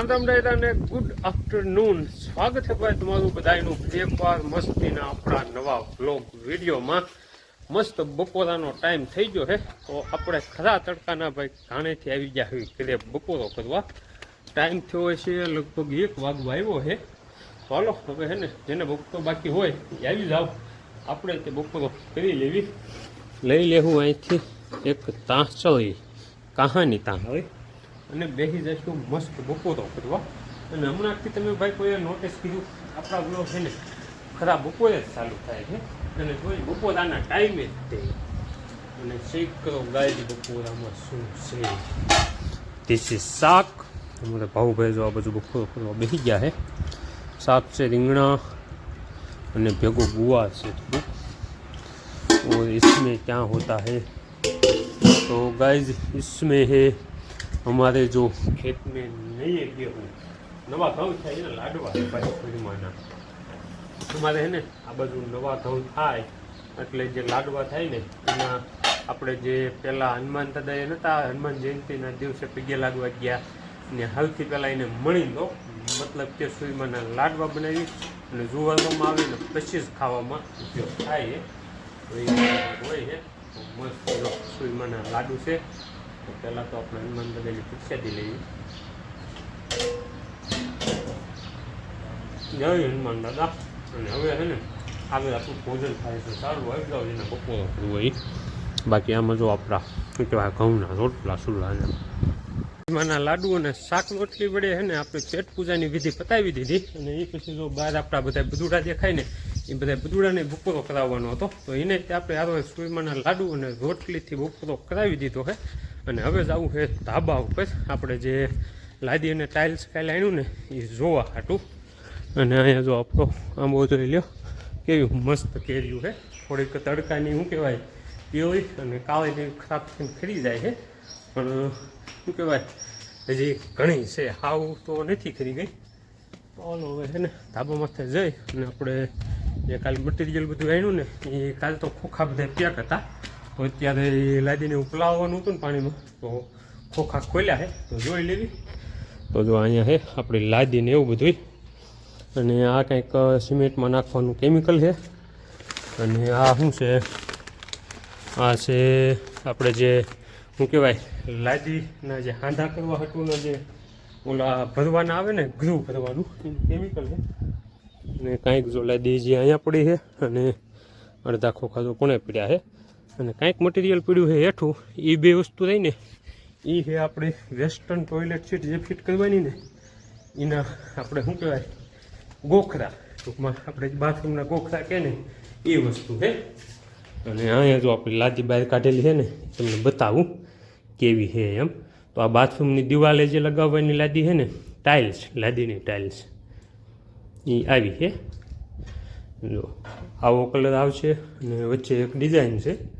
Ram Ram good afternoon સ્વાગત છે ભાઈ તમારું બધાનું એકવાર મસ્તીના આપણા નવા બ્લોગ વિડીયોમાં. મસ્ત બપોરાનો ટાઈમ થઈ ગયો છે. તો આપણે ખરા તડકાના ભાઈ ઘાણેથી આવી ગયા હોય ઘરે બપોરો કરવા. ટાઈમ થયો છે લગભગ એક વાગવા આવ્યો છે. ચાલો હવે છે ને જેને બપોરો બાકી હોય એ આવી જાઓ. આપણે તે બપોરો કરી લેવી. લઈ લેવું અહીંથી. એક તાંસળી કહાની તાં હોય અને બેસી જઈશું મસ્ત બપોરો કરવા અને હમણાંથી તમે ભાઈ કોઈએ નોટિસ કર્યું આપણા બ્લોગ છે ને ખરા બપોરે જ ચાલુ થાય છે અને જોઈ બપોરાના ટાઈમે જ તે અને શેક કરો ગાય બપોરામાં શું છે ધીસ ઇઝ શાક અમારે ભાઉભાઈ જો આ બધું બપોરો કરવા બેસી ગયા છે શાક છે રીંગણા અને ભેગો ગુવાર છે થોડુંક और इसमें क्या होता है तो गाइज इसमें है हमारे जो खेत में नहीं गेहूँ નવા ઘઉં થાય એને લાડવા ભાઈ પરિમાના અમારે છે ને આ બધું નવા ઘઉં થાય એટલે જે લાડવા થાય ને એમાં આપણે જે પહેલાં હનુમાન દાદા એ નહોતા હનુમાન જયંતિના દિવસે પગે લાગવા ગયા ને હાલથી પહેલાં એને મળી દો મતલબ કે સુઈમાના લાડવા બનાવી અને જોવામાં આવે ને પછી જ ખાવામાં ઉપયોગ થાય છે તો એ હોય છે તો મસ્ત જો સુઈમાના લાડુ છે તો પહેલાં તો આપણે હનુમાન દાદાની પ્રસાદી લઈએ જય હનુમાન દાદા અને હવે છે ને આગળ આપણું ભોજન થાય છે સારું આવી જાવ એને બપોરો કરવું હોય બાકી આમાં જો આપણા શું કહેવાય ઘઉંના રોટલા સુલાને માના લાડુ અને શાક રોટલી વડે છે ને આપણે પેટ પૂજાની વિધિ પતાવી દીધી અને એ પછી જો બહાર આપણા બધા બદુડા દેખાય ને એ બધા બદુડાને બપોરો કરાવવાનો હતો તો એને તે આપણે આરો સુરમાના લાડુ અને રોટલીથી બપોરો કરાવી દીધો છે અને હવે જવું છે ધાબા ઉપર. આપણે જે લાદી અને ટાઇલ્સ કાલે આવ્યું ને એ જોવા હાટું. અને અહીંયા જો આપણો આંબો જોઈ લ્યો. કેવી મસ્ત કેર્યું છે. થોડીક તડકાની શું કહેવાય, પીળી અને કાળી ખરાબ થઈને ખરી જાય છે. પણ, શું કહેવાય, હજી ઘણી છે. હાવ તો નથી ખરી ગઈ. ઓલો હવે છે ને ધાબા માથે જઈ અને આપણે જે કાલે મટીરિયલ બધું આણ્યું ને એ કાલે તો ખોખા બધા પેક હતા. તો અત્યારે લાદીને ઉપલાવવાનું હતું ને પાણીમાં, તો ખોખા ખોલ્યા છે તો જોઈ લેવી. તો જો અહીંયા છે આપણી લાદીને એવું બધું અને આ કંઈક સિમેન્ટમાં નાખવાનું કેમિકલ છે અને આ શું છે? આ છે આપણે જે, શું કહેવાય, લાદીના જે હાંધા કરવા હતું જે ઓલા ભરવાના આવે ને ગ્રુવ ભરવાનું, એનું કેમિકલ છે અને કાંઈક જો લાદી જે અહીંયા પડી છે અને અડધા ખોખા તો કોણે પડ્યા છે અને કાંઈક મટીરિયલ પડ્યું છે હેઠું, એ બે વસ્તુ રહી ને, એ છે આપણે વેસ્ટર્ન ટોયલેટ સીટ જે ફિટ કરવાની ને, એના આપણે શું કહેવાય, ગોખરા. ટૂંકમાં આપણે બાથરૂમના ગોખરા કહે ને, એ વસ્તુ છે. અને અહીંયા જો આપણી લાદી બહાર કાઢેલી છે ને, તમને બતાવું કેવી છે એમ. તો આ બાથરૂમની દિવાલે જે લગાવવાની લાદી છે ને ટાઇલ્સ લાદીની ટાઇલ્સ એ આવી છે. જો, આવો કલર આવશે અને વચ્ચે એક ડિઝાઇન છે.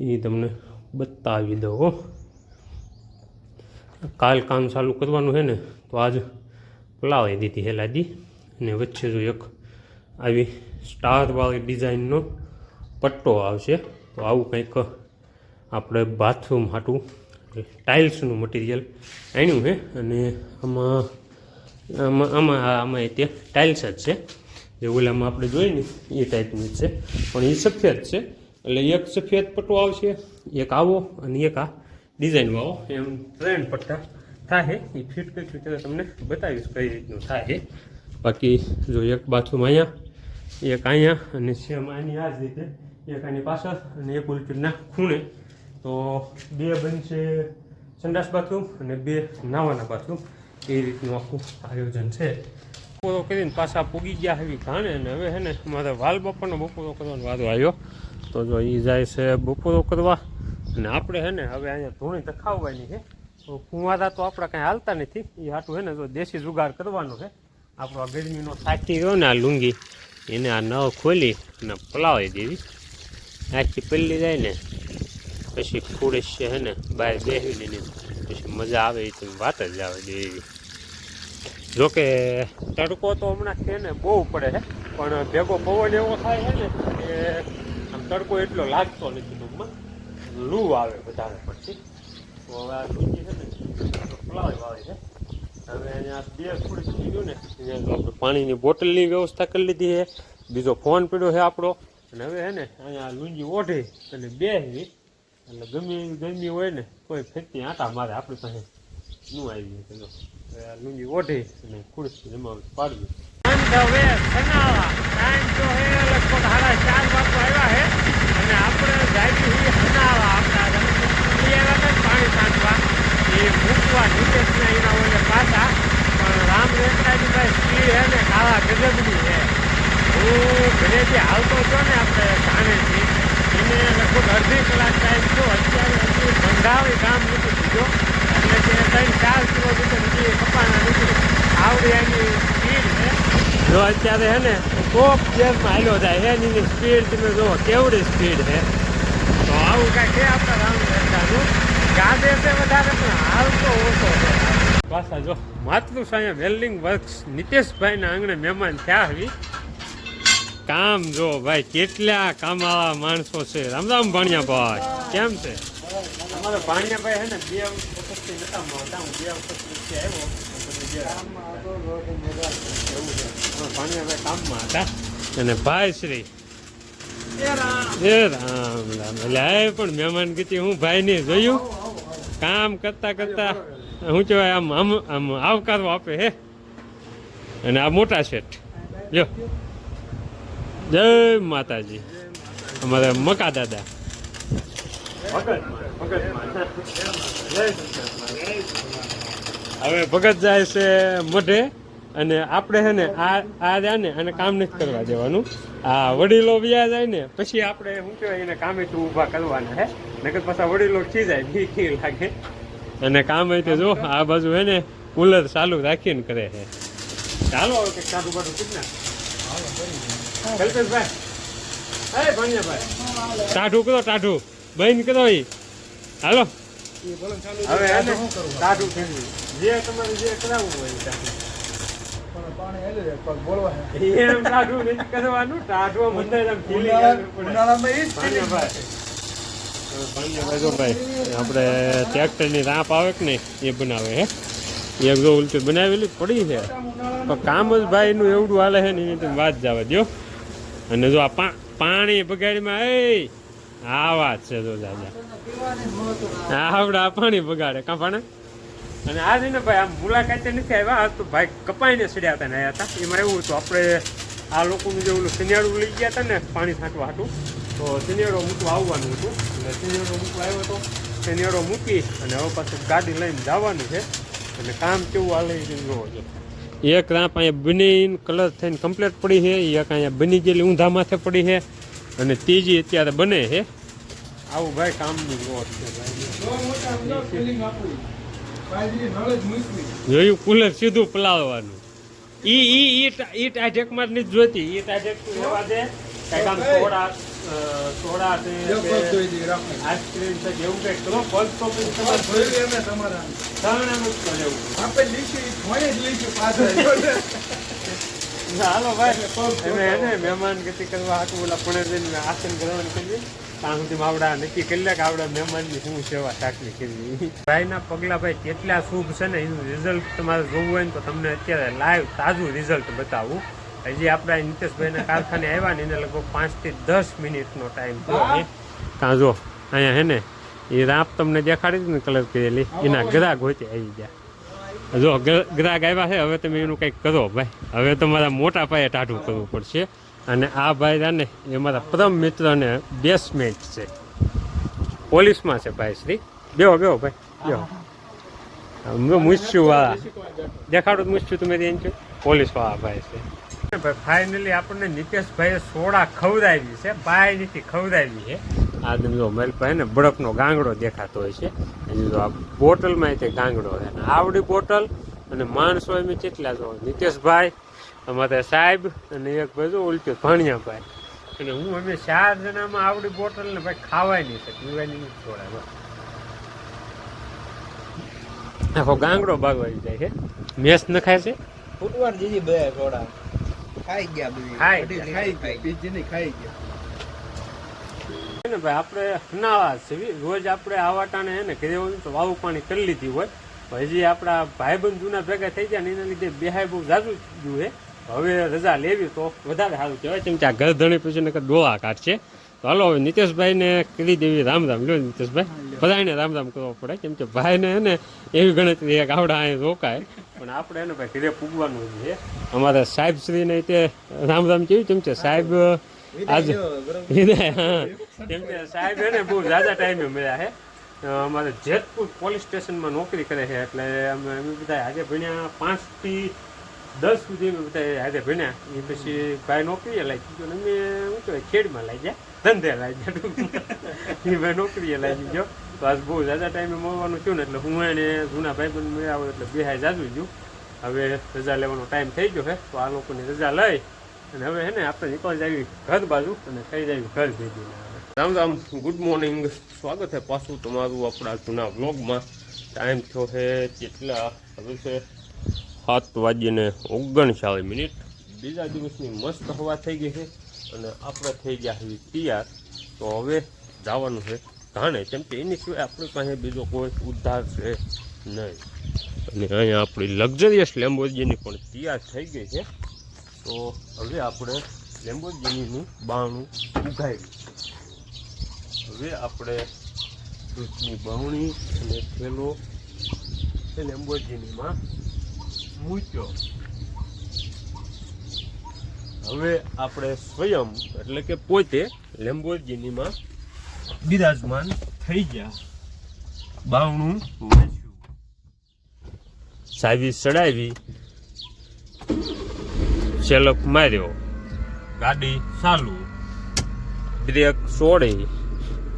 એ તમને બતાવી દો હો. કાલ કામ ચાલુ કરવાનું છે ને, તો આજ પલાવી દીધી હેલાદી અને વચ્ચે જો એક આવી સ્ટારવાળી ડિઝાઇનનો પટ્ટો આવશે, તો આવું કંઈક આપણે બાથરૂમ હાટું ટાઇલ્સનું મટીરિયલ આણ્યું છે અને આમાં આમાં આમાં આમાં તે ટાઇલ્સ જ છે. જે ઓલામાં આપણે જોઈએ ને, એ ટાઈપની જ છે. પણ એ સફેદ છે. એટલે એક સફેદ પટ્ટો આવશે એક આવો અને એક આ ડિઝાઇનવાળો એમ ત્રણ પટ્ટા થાય એ ફિટ કઈ રીતે તમને બતાવીશ કઈ રીતનું થાય બાકી જો એક બાથરૂમ અહીંયા એક અહીંયા અને સેમ આની આ જ રીતે એક આની પાછળ અને એક ઉલટીના ખૂણે. તો બે બનશે સંડાસ બાથરૂમ અને બે નાવાના બાથરૂમ. એ રીતનું આખું આયોજન છે. બપોરો કરીને પાછા પૂગી ગયા એવી ઘાણે અને હવે છે ને મારે વાલ બપોરનો બપોરો કરવાનો વાદો આવ્યો. તો જો એ જાય છે બપોરો કરવા. અને આપણે છે ને હવે અહીંયા ધૂણી તખાવવાની છે. તો કુંવારા તો આપણા કાંઈ હાલતા નથી. એ હાટું હે ને તો દેશી જુગાડ કરવાનો છે. આપણો આ ગરમીનો થાકી રહ્યો ને આ લુંગી, એને આ નવ ખોલી અને પલાવી દેવી આખી પલ્લી જાય ને, પછી ફૂડેશ છે ને, બહાર બેસીને એની પછી મજા આવે એ તો વાત જ આવે દેવી જોકે તડકો તો હમણાં છે ને બહુ પડે છે. પણ ભેગો પવન એવો થાય છે ને કે તડકો એટલો લાગતો નથી ટૂંકમાં. લૂ આવે વધારે પડતી. તો હવે આ ડુંગી છે ને પલાવી વાવે છે. હવે અહીંયા બે થોડીક થઈ ને અહીંયા પાણીની બોટલની વ્યવસ્થા કરી લીધી છે. બીજો ફોન પીડ્યો છે આપણો. અને હવે હે ને, અહીંયા લુંજી ઓઢી અને બે એટલે ગમે ગરમી હોય ને, કોઈ ફેંકી આટા મારે આપણી પાસે. નું આવી ગયું ચલો લુંજી ઓઢી અને ખુરશી જમાવી પાડવી. ટાઈમ તો આવ્યા છે અને આપણે જાય છીએ સનાવા આપણા રમણીએ આવ્યા હતા પાણી છાંટવા એ મૂકવા નીચે એના ઓલે પાછા. પણ રામ રેખાની ભાઈ સ્પીડ હે ને કાળા ગજબની છે હું ઘરેથી આવતો હતો ને આપણે ધાણેથી એને લગભગ અડધી કલાક ટાઈમ થયો. અત્યારે હજી બંધાવી ગામ નીકળી દીધો એટલે કે ત્રણ ચાર કિલોમીટર નીકળી પપ્પાના નીકળી. આવડી એની સ્પીડ છે જો અત્યારે હે ને કોક જેમ હાલ્યો જાય એની સ્પીડ તમે જુઓ, કેવડી સ્પીડ છે તો આવું કાંઈ છે આપણા રામ રેખાનું ગાદે છે વધારે, પણ હાલ તો ઓછો છે. પાછા જો માતૃસાયા વેલ્ડિંગ વર્ક્સ નીતેશભાઈના આંગણે મહેમાન થયા આવી કામ જો ભાઈ, કેટલા કામવાળા માણસો છે. રામ રામ ભાણિયાભાઈ, કેમ છે? અમારે ભાણિયાભાઈ હે ને, બે વખતથી નતા મળતા. હું બે વખત આવ્યો. અમારા ભાણિયાભાઈ કામમાં હતા. અને ભાઈ શ્રી. એ રામ. રામ એટલે આ પણ મહેમાન ગીતી હું ભાઈ જોયું. કામ કરતા કરતા શું કહેવાય આમ આમ આમ આવકારો આપે હે. અને આ મોટા શેઠ. જો જય માતાજી. અમારે મકા દાદા. હવે ભગત જાય છે મઢે. અને આપણે છે ને આ આ રહ્યા ને અને કામ નથી કરવા દેવાનું. આ વડીલો વ્યા જાય ને પછી આપણે શું કહેવાય એને કામે તું ઊભા કરવાના હે. નકર પાછા વડીલો ખી જાય બી ખી લાગે. અને કામ હોય તો જો આ બાજુ હે ને કુલર ચાલુ રાખીને કરે છે ચાલો હવે કંઈક કાઢું બાજુ કીધું ને? કલ્પેશભાઈ. અરે ભાણિયાભાઈ ટાઢું કરો ટાઢું. બંધ કરો એ હાલો હવે ટાઢું જે તમારે જે કરાવવું હોય ટાઢું. એમ ટાઢું કરવાનું મંદિર ભાઈ. આપણે ટ્રેક્ટરની રાપ આવે કે નહીં એ બનાવે હે? એક જો ઉલટી બનાવેલી પડી છે. પણ કામ જ ભાઈનું એવડું હાલે છે ને એની તમે વાત જવા દો અને જો આ પા પાણી બગાડીમાં એ આ વાત છે જો દાદા આવડે આ પાણી બગાડે કાં પાણે? અને આ છે ને ભાઈ આમ મુલાકાતે નથી આવ્યા. આ તો ભાઈ કપાઈને સડ્યા હતા ને આવ્યા હતા. એમાં એવું હતું આપણે આ લોકોનું જે ઓલું શનિયાળું લઈ ગયા હતા ને પાણી છાંટવા હાટું તો શનિયાળો મૂકવા આવવાનું હતું. એટલે શનિયાળો મૂકવા આવ્યો હતો શનિયાળો મૂકી અને હવે પાછું ગાડી લઈને જવાનું છે. અને કામ કેવું હાલે એ જોવો છે એક રાંપ અહીંયા બની કલર થઈને કમ્પ્લીટ પડી છે એક અહીંયા બની ગયેલી ઊંધા માથે પડી છે અને ત્રીજી અત્યારે બને છે. આવું ભાઈ કામનું રોડ છે ભાઈ. જોયું? કુલર સીધું પલાવવાનું ઈ ઈ ઈ ઈ જ નથી જોતી ઈ ટાઢેક તું લેવા દે. કાંઈક આમ સોડા સોડા છે આઈસ્ક્રીમ છે કે એવું કંઈક. કરો પગ તો પછી તમારે ત્રણે મુક્ત લેવું. હાલો ભાઈ. અમે એને મહેમાન ગતિ કરવા હાટું ઓલા પુણે આસન ગ્રહણ કરીએ ત્યાં સુધી આવડા નક્કી કરી લે કે આવડા મહેમાનની શું સેવા સાકલી કરવી. ભાઈના પગલા ભાઈ કેટલા શુભ છે ને એનું રિઝલ્ટ તમારે જોવું હોય ને તો તમને અત્યારે લાઈવ તાજું રિઝલ્ટ બતાવું. હજી આપણા નીતેશભાઈના કારખાને આવ્યા ને એને લગભગ પાંચથી દસ મિનિટનો ટાઈમ થયો ત્યાં જો અહીંયા હે ને એ રાપ તમને દેખાડી હતી ને કલર કરેલી એના ગ્રાહક હોય આવી ગયા. જો ગ્રાહક આવ્યા છે, હવે તમે એનું કંઈક કરો ભાઈ. હવે તમારા મોટા પાયે ટાઢું કરવું પડશે. અને આ ભાઈ રાને એ મારા પરમ મિત્ર અને બેસમેન્ટ છે. પોલીસમાં છે ભાઈ શ્રી. બેહો બેહો ભાઈ, બેહો. મૂછ્યું વાળા દેખાડો તો મૂછ્યું તમે ત્યાં છે. પોલીસવાળા ભાઈ છે. ભાઈ ફાઇનલી આપણને નિતેશભાઈએ સોડા ખવડાવી છે. બાય નીતિ ખવડાવી છે. આ તમે જો મેલ પર ને બરફનો ગાંગડો દેખાતો હોય છે. જો આ બોટલમાં તે ગાંગડો છે અને આવડી બોટલ અને માણસો એમ કેટલા જો નીતેશભાઈ અમારે સાહેબ અને એક બાજુ ઉલટી ભાણિયાભાઈ. અને હું અમે ચાર જણામાં આવડી બોટલ ને ભાઈ ખાવાય નહીં છે પીવાની નહીં સોડા આખો ગાંગડો ભાગવાઈ જાય છે. મેસ નખાય છે? ફૂટવાર દીધી બે ઘોડા ખાઈ ગયા બધી. ખાઈ ગયા. ખાઈ ગયા. ને ભાઈ, આપણે હનાળા રોજ આપણે આવાટાને હે ને ઘરે તો વાવું પાણી કરી લીધી હોય. હજી આપણા ભાઈબંધ જૂના ભેગા થઈ ગયા ને એના લીધે બેહાય બહુ જાજુ ગયું છે હવે રજા લેવી તો વધારે સારું કહેવાય. કેમ કે આ ઘર ધણી પછી નકર ડોળા કાઢશે. તો હાલો, હવે નીતેશભાઈને કરી દેવી રામ રામ લ્યો નીતેશભાઈ બધાને રામ રામ કરવો પડે. કેમ કે ભાઈને હે ને એવી ગણતરી એક આવડા અહીં રોકાય. પણ આપણે એને ભાઈ ઘરે પૂગવાનું છે. અમારા સાહેબ શ્રીને તે રામ રામ કેવી કેમ છે સાહેબ આજ વિદાય હા. કેમ કે સાહેબ એને બહુ ઝાઝા ટાઈમે મળ્યા છે. અમારે જેતપુર પોલીસ સ્ટેશનમાં નોકરી કરે છે એટલે અમે અમે બધા આજે ભણ્યા પાંચથી દસ સુધી અમે બધા આજે ભણ્યા. એ પછી ભાઈ નોકરીએ લાગી ગયો અમે શું કહેવાય ખેડમાં લાગી ગયા ધંધે લાગી ગયા ટૂંકમાં. એ ભાઈ નોકરીએ લાગી ગયો તો આજ બહુ ઝાઝા ટાઈમે મળવાનું થયું ને એટલે હું એને જૂના ભાઈબંધ મળ્યા હોય એટલે બેહાય જાજુ ગયું. હવે રજા લેવાનો ટાઈમ થઈ ગયો છે તો આ લોકોની રજા લઈ અને હવે હે ને આપણે નીકળી જાવી ઘર બાજુ અને થઈ જાવી ઘર ભેગી રામ રામ ગુડ મોર્નિંગ સ્વાગત છે પાછું તમારું આપણા જૂના વ્લોગમાં ટાઈમ થયો છે કેટલા હવે છે સાત વાગ્યે ઓગણચાળીસ મિનિટ. બીજા દિવસની મસ્ત હવા થઈ ગઈ છે અને આપણે થઈ ગયા છીએ તૈયાર. તો હવે જવાનું છે ઘાણે કેમ કે એની સિવાય આપણી પાસે બીજો કોઈ ઉદ્ધાર છે નહીં. અને અહીંયા આપણી લક્ઝરિયસ લેમ્બોર્ગિની પણ તૈયાર થઈ ગઈ છે. તો હવે આપણે લેમ્બોર્ગિનીનું બાણું ઉઘાડ્યું હવે આપણે દૂધની બહુણી અને થેલો એ લેમ્બોર્ગિનીમાં મૂક્યો. હવે આપણે સ્વયં એટલે કે પોતે લેમ્બોર્ગિનીમાં બિરાજમાન થઈ ગયા. બાવણું વાંચ્યું સાવી ચડાવી સેલક માર્યો. ગાડી ચાલુ. બ્રેક છોડી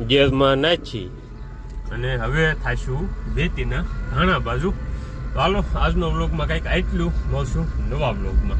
ગેરમાં નાખી. અને હવે થાશું બેતીના ધાણા બાજુ. તો હાલો આજનો બ્લોગમાં કંઈક આટલું. મળશું નવા વ્લોગમાં.